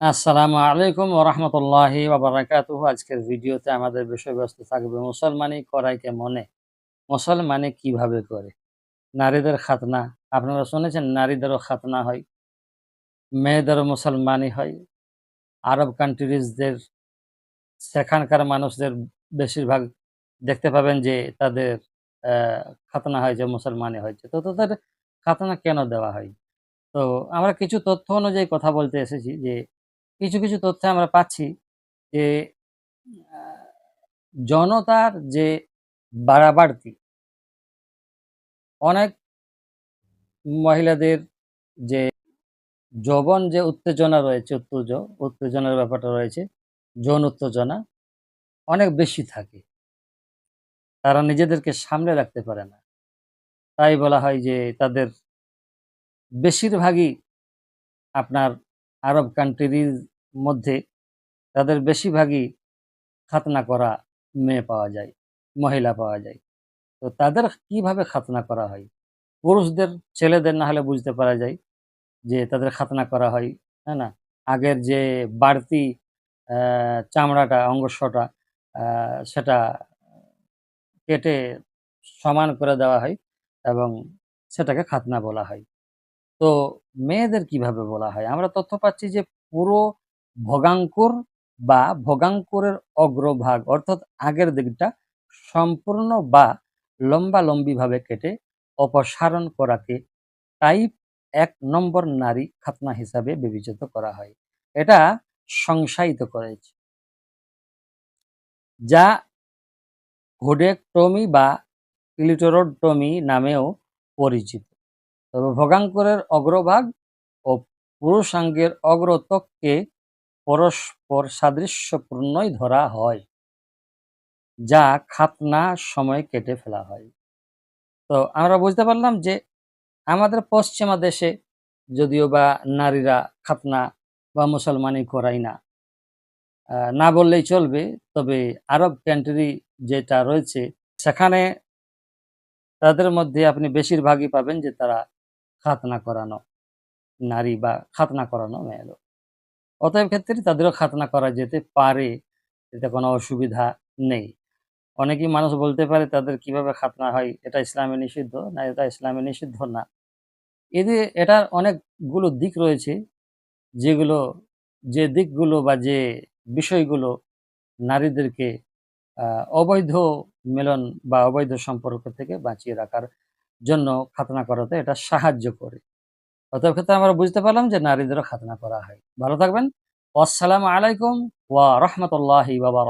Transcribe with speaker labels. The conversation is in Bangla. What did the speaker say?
Speaker 1: আসসালামু আলাইকুম ওরহমতুল্লাহি বাবারাকাতুহ আজকের ভিডিওতে আমাদের বিষয়বস্তু থাকবে মুসলমানি করাইকে মনে মুসলমানি কীভাবে করে? নারীদের খাতনা, আপনারা শুনেছেন নারীদেরও খাতনা হয়, মেয়েদেরও মুসলমানি হয়। আরব কান্ট্রিজদের সেখানকার মানুষদের বেশিরভাগ দেখতে পাবেন যে তাদের খাতনা হয়েছে মুসলমানি হয়েছে। তো তাদের খাতনা কেন দেওয়া হয় তো আমরা কিছু তথ্য অনুযায়ী কথা বলতে এসেছি যে কিছু কিছু তথ্য আমরা পাচ্ছি যে জনতার যে বাড়াবাড়তি, অনেক মহিলাদের যে যৌবন যে উত্তেজনা রয়েছে, উত্তেজ, উত্তেজনার ব্যাপারটা রয়েছে, যৌন উত্তেজনা অনেক বেশি থাকে। তারা নিজেদেরকে সামলে রাখতে পারে না। তাই বলা হয় যে, তাদের বেশিরভাগই আপনার আরব কান্ট্রির মধ্যে তাদের বেশিরভাগই খাতনা করা মেয়ে পাওয়া যায়, মহিলা পাওয়া যায়। তো তাদের কীভাবে খাতনা করা হয়? পুরুষদের, ছেলেদের না হলে বুঝতে পারা যায় যে তাদের খাতনা করা হয় হ্যাঁ না? আগের যে বাড়তি চামড়াটা অঙ্গস্বটা সেটা কেটে সমান করে দেওয়া হয় এবং সেটাকে খাতনা বলা হয়। তো মেয়েদের কীভাবে বলা হয়? আমরা তথ্য পাচ্ছি যে পুরো ভোগাঙ্কুর বা ভোগাঙ্কুরের অগ্রভাগ, অর্থাৎ আগের দিকটা সম্পূর্ণ বা লম্বালম্বিভাবে কেটে অপসারণ করাকে টাইপ এক নম্বর নারী খাতনা হিসাবে বিবেচিত করা হয়। এটা সংসায়িত করেছে। যা হুডেকটমি বা ক্লিটোরোডটমি নামেও পরিচিত। তবে ভোগাঙ্কুরের অগ্রভাগ ও পুরুষাঙ্গের অগ্রত্বককে পরস্পর সাদৃশ্যপূর্ণই ধরা হয়, যা খাতনা সময় কেটে ফেলা হয়। তো আমরা বুঝতে পারলাম যে আমাদের পশ্চিমা দেশে যদিও বা নারীরা খাতনা বা মুসলমানি করাই না না বললেই চলবে, তবে আরব কান্ট্রি যেটা রয়েছে, সেখানে তাদের মধ্যে আপনি বেশিরভাগই পাবেন যে তারা খাতনা করানো, নারী বা খাতনা করানো মেয়ে লোক। অতএব ক্ষেত্রে তাদেরও খাতনা করা যেতে পারে, এতে কোনো অসুবিধা নেই। অনেকেই মানুষ বলতে পারে তাদের কীভাবে খাতনা হয়, এটা ইসলামে নিষিদ্ধ, না এটা ইসলামে নিষিদ্ধ না। এদের, এটার অনেকগুলো দিক রয়েছে, যেগুলো, যে দিকগুলো বা যে বিষয়গুলো নারীদেরকে অবৈধ মিলন বা অবৈধ সম্পর্ক থেকে বাঁচিয়ে রাখার জন্য খাতনা করাতে এটা সাহায্য করে। অতএব ক্ষেত্রে আমরা বুঝতে পারলাম যে নারীদেরও খাতনা করা হয়। ভালো থাকবেন। আসসালামু আলাইকুম ওয়া রহমতুল্লাহি বাবা